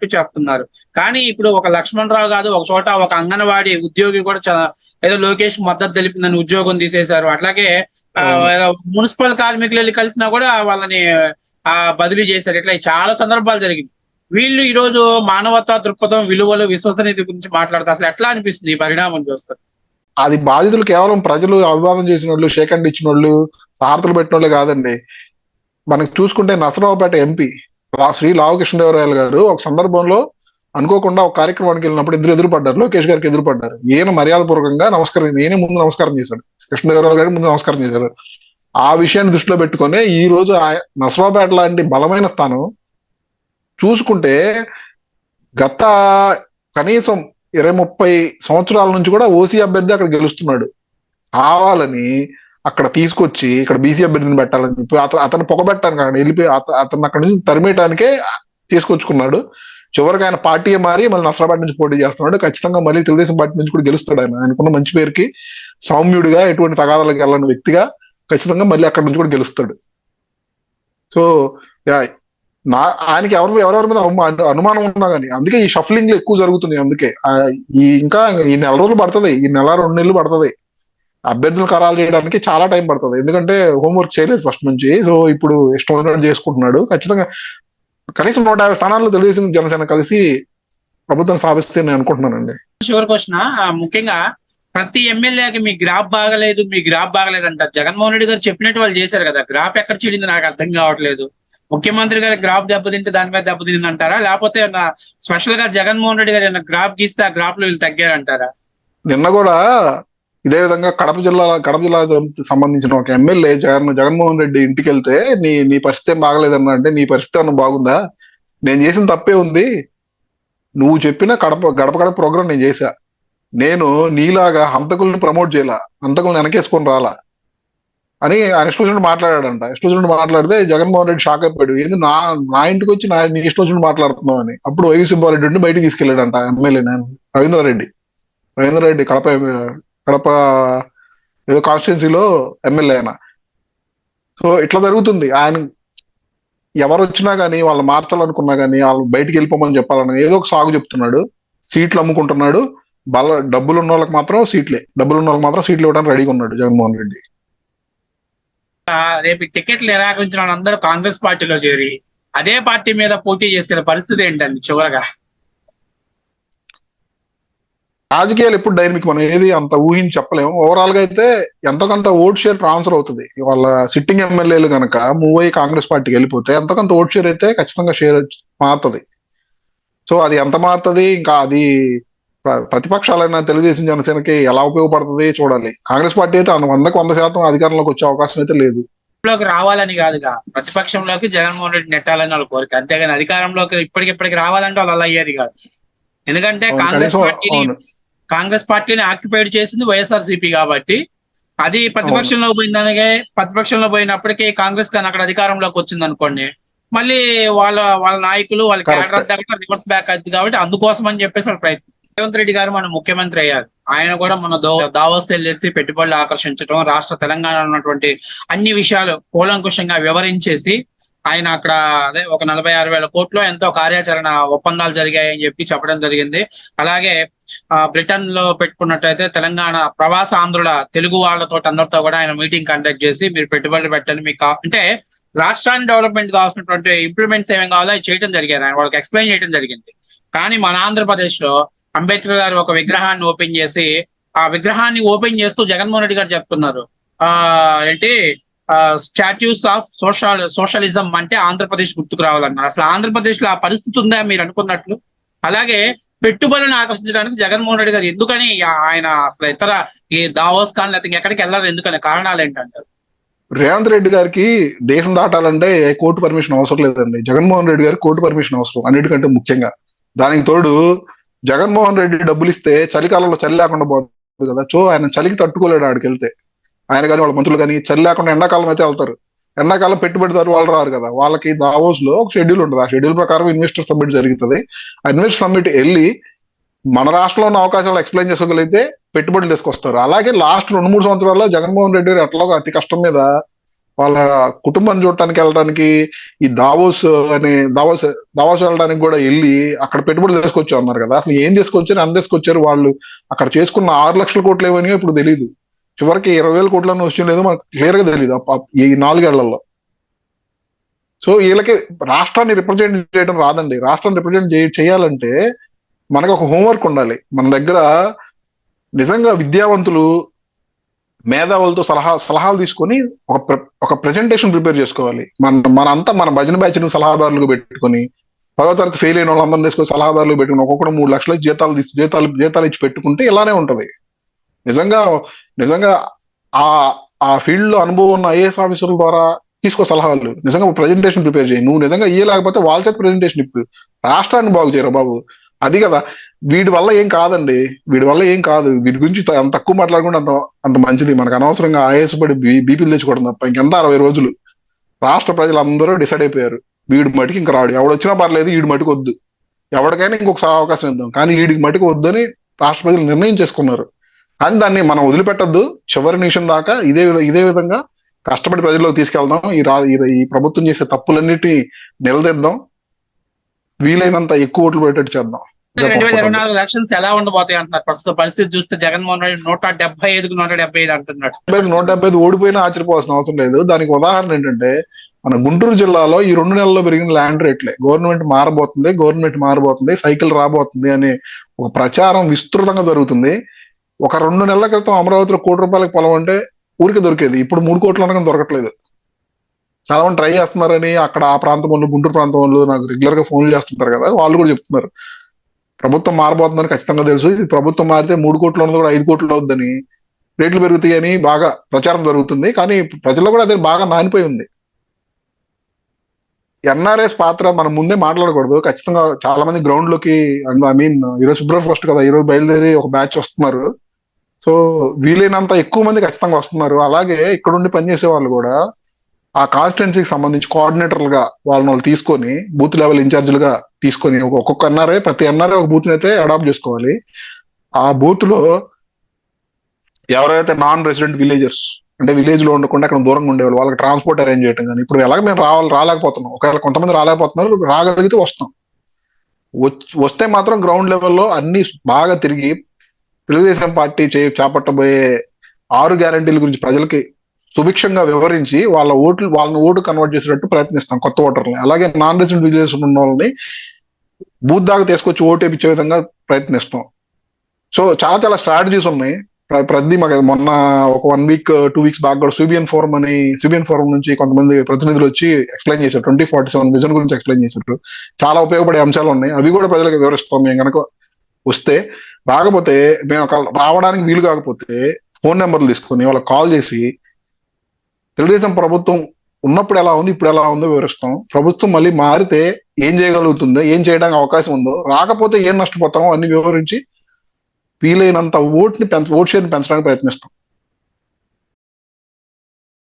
చెప్పి చెప్తున్నారు. కానీ ఇప్పుడు ఒక లక్ష్మణ్ రావు కాదు ఒక చోట ఒక అంగన్వాడీ ఉద్యోగి కూడా ఏదో లోకేష్ మద్దతు తెలిపిందని ఉద్యోగం తీసేశారు. అట్లాగే మున్సిపల్ కార్మికులు వెళ్ళి కలిసినా కూడా వాళ్ళని ఆ బదిలీ చేశారు. ఇట్లా చాలా సందర్భాలు జరిగింది. వీళ్ళు ఈ రోజు మానవతా దృక్పథం విలువలు విశ్వసనీయత గురించి మాట్లాడతారు అసలు ఎట్లా అనిపిస్తుంది ఈ పరిణామం చూస్తారు అది బాధితులు కేవలం ప్రజలు అభివాదం చేసిన వాళ్ళు షేక్ ఇచ్చిన వాళ్ళు హారతలు పెట్టిన వాళ్ళే కాదండి. మనకి చూసుకుంటే నసరావుపేట ఎంపీ శ్రీ లావకృష్ణదేవరాయలు గారు ఒక సందర్భంలో అనుకోకుండా ఒక కార్యక్రమానికి వెళ్ళినప్పుడు ఇద్దరు ఎదురుపడ్డారు. లోకేష్ గారికి ఎదురుపడ్డారు. ఈయన మర్యాదపూర్వకంగా నమస్కారం ఈయన ముందు నమస్కారం చేశాడు. కృష్ణదేవరాయలు గారికి ముందు నమస్కారం చేశారు ఆ విషయాన్ని దృష్టిలో పెట్టుకొని ఈ రోజు ఆయ- లాంటి బలమైన స్థానం చూసుకుంటే గత కనీసం ఇరవై ముప్పై సంవత్సరాల నుంచి కూడా ఓసీ అభ్యర్థి అక్కడ గెలుస్తున్నాడు. కావాలని అక్కడ తీసుకొచ్చి ఇక్కడ బీసీ అభ్యర్థిని పెట్టాలని చెప్పి అతను అతను పొగబెట్టాను కానీ వెళ్ళిపోయి అతను అక్కడ నుంచి తరిమేయటానికే తీసుకొచ్చుకున్నాడు. చివరికి ఆయన పార్టీ మారి మళ్ళీ నష్టపేట నుంచి పోటీ చేస్తున్నాడు. ఖచ్చితంగా మళ్ళీ తెలుగుదేశం పార్టీ నుంచి కూడా గెలుస్తాడు ఆయన. ఆయనకున్న మంచి పేరుకి సౌమ్యుడిగా ఎటువంటి తగాదాలకు వెళ్ళని వ్యక్తిగా ఖచ్చితంగా మళ్ళీ అక్కడ నుంచి కూడా గెలుస్తాడు. సో నా ఆయనకి ఎవరు ఎవరెవరి మీద అనుమానం ఉన్నా కానీ అందుకే ఈ షఫ్లింగ్ ఎక్కువ జరుగుతున్నాయి అందుకే. ఈ ఇంకా ఈ నెల రోజులు పడుతుంది. ఈ నెల రెండు నెలలు పడుతుంది. అభ్యర్థులు ఖరాలు చేయడానికి చాలా టైం పడుతుంది. ఎందుకంటే హోంవర్క్ చేయలేదు ఫస్ట్ నుంచి. సో ఇప్పుడు ఇష్టం ఉన్నట్టు చేసుకుంటున్నాడు. ఖచ్చితంగా కనీసం నూట యాభై స్థానాల్లో తెలుగుదేశం జనసేన కలిసి ప్రభుత్వం స్థాపిస్తే నేను అనుకుంటున్నానండి. చివరి క్వశ్చన్ ముఖ్యంగా ప్రతి ఎమ్మెల్యేకి మీ గ్రాఫ్ బాగలేదు మీ గ్రాఫ్ బాగలేదు అంటారు జగన్మోహన్ రెడ్డి గారు చెప్పినట్టు వాళ్ళు చేశారు కదా గ్రాఫ్ ఎక్కడ చెడింది నాకు అర్థం కావట్లేదు. ముఖ్యమంత్రి గారి గ్రాఫ్ దెబ్బతింటే దాని మీద దెబ్బతింది అంటారా లేకపోతే స్పెషల్గా జగన్మోహన్ రెడ్డి గారు గ్రాఫ్ గీస్తే ఆ గ్రాఫ్లో వీళ్ళు తగ్గారంటారా? నిన్న కూడా ఇదే విధంగా కడప జిల్లా కడప జిల్లా సంబంధించిన ఒక ఎమ్మెల్యే జగన్ జగన్మోహన్ రెడ్డి ఇంటికి వెళ్తే నీ నీ పరిస్థితి ఏం బాగలేదన్నా అంటే నీ పరిస్థితి అన్న బాగుందా? నేను చేసిన తప్పే ఉంది. నువ్వు చెప్పిన కడప గడప గడప ప్రోగ్రామ్ నేను చేశా. నేను నీలాగా హంతకుల్ని ప్రమోట్ చేయాల? హంతకుల్ని వెనకేసుకొని రాలా? అని ఆయన ఇష్టం మాట్లాడాడంట. ఇష్టం మాట్లాడితే జగన్మోహన్ రెడ్డి షాక్ అయిపోయాడు. ఏంది నా నా ఇంటికి వచ్చి నా నీ ఇష్టం మాట్లాడుతున్నావు అని అప్పుడు వైవి సుబ్బారెడ్డి ఉండి బయటికి తీసుకెళ్ళాడంట ఎమ్మెల్యే నేను రవీంద్రారెడ్డి. రవీంద్రారెడ్డి కడప కడప ఏదో కాన్స్టిట్యున్సీలో ఎమ్మెల్యే ఆయన సో ఇట్లా జరుగుతుంది. ఆయన ఎవరు వచ్చినా కానీ వాళ్ళు మార్చాలనుకున్నా కానీ వాళ్ళు బయటికి వెళ్ళిపోమని చెప్పాలని ఏదో ఒక సాగు చెప్తున్నాడు. సీట్లు అమ్ముకుంటున్నాడు. బల డబ్బులు ఉన్న వాళ్ళకి మాత్రం సీట్లే. డబ్బులు ఉన్న వాళ్ళకి మాత్రం సీట్లు ఇవ్వడానికి రెడీగా ఉన్నాడు జగన్మోహన్ రెడ్డి. రేపు టికెట్లు నిరాకరించిన వాళ్ళందరూ కాంగ్రెస్ పార్టీలో చేరి అదే పార్టీ మీద పోటీ చేస్తున్న పరిస్థితి ఏంటండి చివరగా? రాజకీయాలు ఎప్పుడు డైనమిక్ మనం ఏది అంత ఊహించి చెప్పలేము. ఓవరాల్గా అయితే ఎంతో కొంత ఓట్ షేర్ ట్రాన్స్ఫర్ అవుతుంది. వాళ్ళ సిట్టింగ్ ఎమ్మెల్యేలు కనుక మూవ్ అయ్యి కాంగ్రెస్ పార్టీకి వెళ్ళిపోతే ఎంతో కొంత ఓట్ షేర్ అయితే ఖచ్చితంగా షేర్ మారుతుంది. సో అది ఎంత మారుతుంది? ఇంకా అది ప్ర- ప్రతిపక్షాలైన తెలుగుదేశం జనసేనకి ఎలా ఉపయోగపడుతుంది చూడాలి. కాంగ్రెస్ పార్టీ అయితే వందకు వంద శాతం అధికారంలోకి వచ్చే అవకాశం అయితే లేదు. లోకి రావాలని కాదుగా. ప్రతిపక్షంలోకి జగన్మోహన్ రెడ్డి నెట్టాలని వాళ్ళ కోరిక. అంతేగాని అధికారంలోకి ఇప్పటికిప్పటికి రావాలంటే వాళ్ళు అలా అయ్యేది కాదు. ఎందుకంటే కాంగ్రెస్ పార్టీని కాంగ్రెస్ పార్టీని ఆక్యుపైడ్ చేసింది వైఎస్ఆర్ కాబట్టి అది ప్రతిపక్షంలో పోయిందనగా ప్రతిపక్షంలో పోయినప్పటికీ కాంగ్రెస్ కానీ అక్కడ అధికారంలోకి వచ్చింది అనుకోండి మళ్ళీ వాళ్ళ వాళ్ళ నాయకులు వాళ్ళ. క్యాడర్ దగ్గర రివర్స్ బ్యాక్ అవుతుంది కాబట్టి అందుకోసం అని చెప్పేసి వాళ్ళు ప్రయత్నం. రేవంత్ రెడ్డి గారు మన ముఖ్యమంత్రి అయ్యారు. ఆయన కూడా మన దో దావోస్ వెళ్ళేసి పెట్టుబడులు ఆకర్షించడం రాష్ట్ర తెలంగాణలో ఉన్నటువంటి అన్ని విషయాలు కూలంకుషంగా వివరించేసి ఆయన అక్కడ అదే ఒక నలభై ఆరు వేల కోట్లు ఎంతో కార్యాచరణ ఒప్పందాలు జరిగాయని చెప్పి చెప్పడం జరిగింది. అలాగే బ్రిటన్లో పెట్టుకున్నట్టయితే తెలంగాణ ప్రవాస ఆంధ్రుల తెలుగు వాళ్ళతో అందరితో కూడా ఆయన మీటింగ్ కండక్ట్ చేసి మీరు పెట్టుబడులు పెట్టండి మీకు అంటే రాష్ట్రాన్ని డెవలప్మెంట్ కావాల్సినటువంటి ఇంప్లిమెంట్స్ ఏమేమి కావాలో అవి చేయడం జరిగింది. ఆయన వాళ్ళకి ఎక్స్ప్లెయిన్ చేయడం జరిగింది. కానీ మన ఆంధ్రప్రదేశ్లో అంబేద్కర్ గారు ఒక విగ్రహాన్ని ఓపెన్ చేసి ఆ విగ్రహాన్ని ఓపెన్ చేస్తూ జగన్మోహన్ రెడ్డి గారు చెప్తున్నారు. ఆ ఏంటి? స్టాట్యూస్ ఆఫ్ సోషల్ సోషలిజం అంటే ఆంధ్రప్రదేశ్ గుర్తుకు రావాలన్నారు. అసలు ఆంధ్రప్రదేశ్లో ఆ పరిస్థితి ఉందా మీరు అనుకున్నట్లు? అలాగే పెట్టుబడులను ఆకర్షించడానికి జగన్మోహన్ రెడ్డి గారు ఎందుకని ఆయన అసలు ఇతర ఈ దావోస్ కాన్ లేకపోతే ఎక్కడికి వెళ్ళారు ఎందుకని కారణాలు ఏంటంటారు? రేవంత్ రెడ్డి గారికి దేశం దాటాలంటే కోర్టు పర్మిషన్ అవసరం లేదండి. జగన్మోహన్ రెడ్డి గారికి కోర్టు పర్మిషన్ అవసరం అన్నిటికంటే ముఖ్యంగా. దానికి తోడు జగన్మోహన్ రెడ్డి డబ్బులు ఇస్తే చలికాలంలో చలి లేకుండా పోతుంది కదా. చో ఆయన చలికి తట్టుకోలేడు ఆడికి వెళ్తే. ఆయన కానీ వాళ్ళ మంత్రులు కానీ చలి లేకుండా ఎండాకాలం అయితే వెళ్తారు. ఎండాకాలం పెట్టుబడిదారు వాళ్ళు రారు కదా. వాళ్ళకి దావోస్లో ఒక షెడ్యూల్ ఉంటుంది ఆ షెడ్యూల్ ప్రకారం ఇన్వెస్టర్ సమ్మిట్ జరుగుతుంది. ఆ ఇన్వెస్టర్ సమ్మిట్ వెళ్ళి మన రాష్ట్రంలో ఉన్న అవకాశాలు ఎక్స్ప్లెయిన్ చేసుకోగలిగితే పెట్టుబడులు తీసుకొస్తారు. అలాగే లాస్ట్ రెండు మూడు సంవత్సరాల్లో జగన్మోహన్ రెడ్డి గారు ఎట్లాగో అతి కష్టం మీద వాళ్ళ కుటుంబాన్ని చూడటానికి వెళ్ళడానికి ఈ దావోస్ అనే దావోస్ దావోస్ వెళ్ళడానికి కూడా వెళ్ళి అక్కడ పెట్టుబడులు తీసుకొచ్చారు అన్నారు కదా. అసలు ఏం తీసుకొచ్చారు ఎంత తీసుకొచ్చారు వాళ్ళు? అక్కడ చేసుకున్న ఆరు లక్షల కోట్లు ఏమని ఇప్పుడు తెలియదు చివరికి ఇరవై వేల కోట్లను విషయం లేదు మనకు క్లియర్గా తెలియదు ఈ నాలుగేళ్ళలో. సో వీళ్ళకి రాష్ట్రాన్ని రిప్రజెంట్ చేయడం రాదండి. రాష్ట్రాన్ని రిప్రజెంట్ చేయాలంటే మనకు ఒక హోంవర్క్ ఉండాలి. మన దగ్గర నిజంగా విద్యావంతులు మేధావులతో సలహా సలహాలు తీసుకొని ఒక ఒక ప్రెజెంటేషన్ ప్రిపేర్ చేసుకోవాలి. మన మనంతా మన భజన బ్యాచ్ సలహాదారులకు పెట్టుకొని పదో తరగతి ఫెయిల్ అయిన వాళ్ళందరినీ తీసుకొని సలహాదారులు పెట్టుకుని ఒక్కొక్కరు మూడు లక్షల జీతాలు తీసి జీతాలు జీతాలు ఇచ్చి పెట్టుకుంటే ఇలానే ఉంటది. నిజంగా నిజంగా ఆ ఆ ఫీల్డ్లో అనుభవం ఉన్న ఐఏఎస్ ఆఫీసర్ల ద్వారా తీసుకో సలహాలు. నిజంగా ప్రజెంటేషన్ ప్రిపేర్ చేయి. నువ్వు నిజంగా ఇయ్యలేకపోతే వాళ్ళ చేత ప్రజెంటేషన్ ఇప్పు. రాష్ట్రాన్ని బాగు చేయరా బాబు? అది కదా. వీడి వల్ల ఏం కాదండి. వీడి వల్ల ఏం కాదు. వీడి గురించి అంత తక్కువ మాట్లాడకుండా అంత అంత మంచిది. మనకు అనవసరంగా ఆయాస పడి బీపీలు తెచ్చుకోవడం తప్ప ఇంకెంత అరవై రోజులు. రాష్ట్ర ప్రజలందరూ డిసైడ్ అయిపోయారు. వీడి మటుకు ఇంకా రాడు. ఎవడొచ్చినా పర్లేదు వీడి మటుకు వద్దు. ఎవరికైనా ఇంకొకసారి అవకాశం ఇద్దాం. కానీ వీడికి మటుకు వద్దని రాష్ట్ర ప్రజలు నిర్ణయం చేసుకున్నారు. కానీ దాన్ని మనం వదిలిపెట్టద్దు. చివరి నిమిషం దాకా ఇదే విధ- ఇదే విధంగా కష్టపడి ప్రజల్లోకి తీసుకెళ్దాం. ఈ రా ఈ- ప్రభుత్వం చేసే తప్పులన్నిటి నిలదీద్దాం. వీలైనంత ఎక్కువ ఓట్లు పెట్టేట్టు చేద్దాం. రెండు వేల ఇరవై నాలుగు ఎలక్షన్స్ ఎలా ఉండబోతాయి అంటున్నారు? ప్రస్తుత పరిస్థితి చూస్తే జగన్మోహన్ రెడ్డి నూట డెబ్బై ఐదుకు నూట డెబ్బై ఐదు అంటున్నాడు. ఐదు, నూట డెబ్బై ఐదు ఓడిపోయినా ఆశ్చర్యపోవాల్సిన అవసరం లేదు. దానికి ఉదాహరణ ఏంటంటే మన గుంటూరు జిల్లాలో ఈ రెండు నెలల్లో పెరిగిన ల్యాండ్ రేట్లే. గవర్నమెంట్ మారబోతుంది గవర్నమెంట్ మారబోతుంది సైకిల్ రాబోతుంది అనే ఒక ప్రచారం విస్తృతంగా జరుగుతుంది. ఒక రెండు నెలల క్రితం అమరావతిలో కోటి రూపాయలకు పొలం అంటే ఊరికి దొరికేది. ఇప్పుడు మూడు కోట్ల అనగా దొరకట్లేదు. చాలా మంది ట్రై చేస్తున్నారని అక్కడ ఆ ప్రాంతం వాళ్ళు గుంటూరు ప్రాంతం వాళ్ళు నాకు రెగ్యులర్గా ఫోన్లు చేస్తుంటారు కదా వాళ్ళు కూడా చెప్తున్నారు. ప్రభుత్వం మారబోతుందని ఖచ్చితంగా తెలుసు. ఇది ప్రభుత్వం మారితే మూడు కోట్లు ఉన్నది కూడా ఐదు కోట్లు అవుద్దని. రేట్లు పెరుగుతాయని బాగా ప్రచారం జరుగుతుంది. కానీ ప్రజల్లో కూడా అదే బాగా నానిపోయి ఉంది. ఎన్ఆర్ఎస్ పాత్ర మనం ముందే మాట్లాడకూడదు. ఖచ్చితంగా చాలా మంది గ్రౌండ్లోకి ఐ మీన్ ఈరోజు ఫిబ్రవరి ఫస్ట్ కదా ఈరోజు బయలుదేరి ఒక బ్యాచ్ వస్తున్నారు. సో వీలైనంత ఎక్కువ మంది ఖచ్చితంగా వస్తున్నారు. అలాగే ఇక్కడ ఉండి పనిచేసే వాళ్ళు కూడా ఆ కాన్స్టిట్యున్సీకి సంబంధించి కోఆర్డినేటర్లుగా వాళ్ళని వాళ్ళు తీసుకొని బూత్ లెవెల్ ఇన్ఛార్జీలుగా తీసుకొని ఒక్కొక్క ఎన్ఆర్ఏ ప్రతి ఎన్ఆర్ఏ ఒక బూత్ అయితే అడాప్ట్ చేసుకోవాలి. ఆ బూత్లో ఎవరైతే నాన్ రెసిడెంట్ విలేజర్స్ అంటే విలేజ్లో ఉండకుండా అక్కడ దూరంగా ఉండేవాళ్ళు వాళ్ళకి ట్రాన్స్పోర్ట్ అరేంజ్ చేయడం కానీ ఇప్పుడు ఎలాగ మేము రావాలి రాలేకపోతున్నాం. ఒకవేళ కొంతమంది రాలేకపోతున్నారు రాగలిగితే వస్తాం. వస్తే మాత్రం గ్రౌండ్ లెవెల్లో అన్ని బాగా తిరిగి తెలుగుదేశం పార్టీ చే చేపట్టబోయే ఆరు గ్యారంటీల గురించి ప్రజలకి సుభిక్షంగా వివరించి వాళ్ళ ఓట్లు వాళ్ళని ఓటు కన్వర్ట్ చేసేటట్టు ప్రయత్నిస్తాం కొత్త ఓటర్లని. అలాగే నాన్ రెసిడెంట్ విలేజెస్ ఉన్న వాళ్ళని బూత్ దాకా తీసుకొచ్చి ఓటు వేయించే విధంగా ప్రయత్నిస్తాం. సో చాలా చాలా స్ట్రాటజీస్ ఉన్నాయి. ప్రతి మాకు మొన్న ఒక one week two weeks back కూడా సిబిఎన్ ఫోరం అని సిబిఎన్ ఫోరం నుంచి కొంతమంది ప్రతినిధులు వచ్చి ఎక్స్ప్లెయిన్ చేశారు. ట్వంటీ ఫార్టీ సెవెన్ విజన్ గురించి ఎక్స్ప్లెయిన్ చేశారు. చాలా ఉపయోగపడే అంశాలు ఉన్నాయి. అవి కూడా ప్రజలకు వివరిస్తాం. మేము కనుక వస్తే రాకపోతే మేము ఒక రావడానికి వీలు కాకపోతే ఫోన్ నెంబర్లు తీసుకొని వాళ్ళకి కాల్ చేసి తెలుగుదేశం ప్రభుత్వం ఉన్నప్పుడు ఎలా ఉంది ఇప్పుడు ఎలా ఉందో వివరిస్తాం. ప్రభుత్వం మళ్ళీ మారితే ఏం చేయగలుగుతుందో ఏం చేయడానికి అవకాశం ఉందో రాకపోతే ఏం నష్టపోతామో అన్ని వివరించి వీలైనంత ఓట్ని పెంచ ఓట్ షేర్ని పెంచడానికి ప్రయత్నిస్తాం.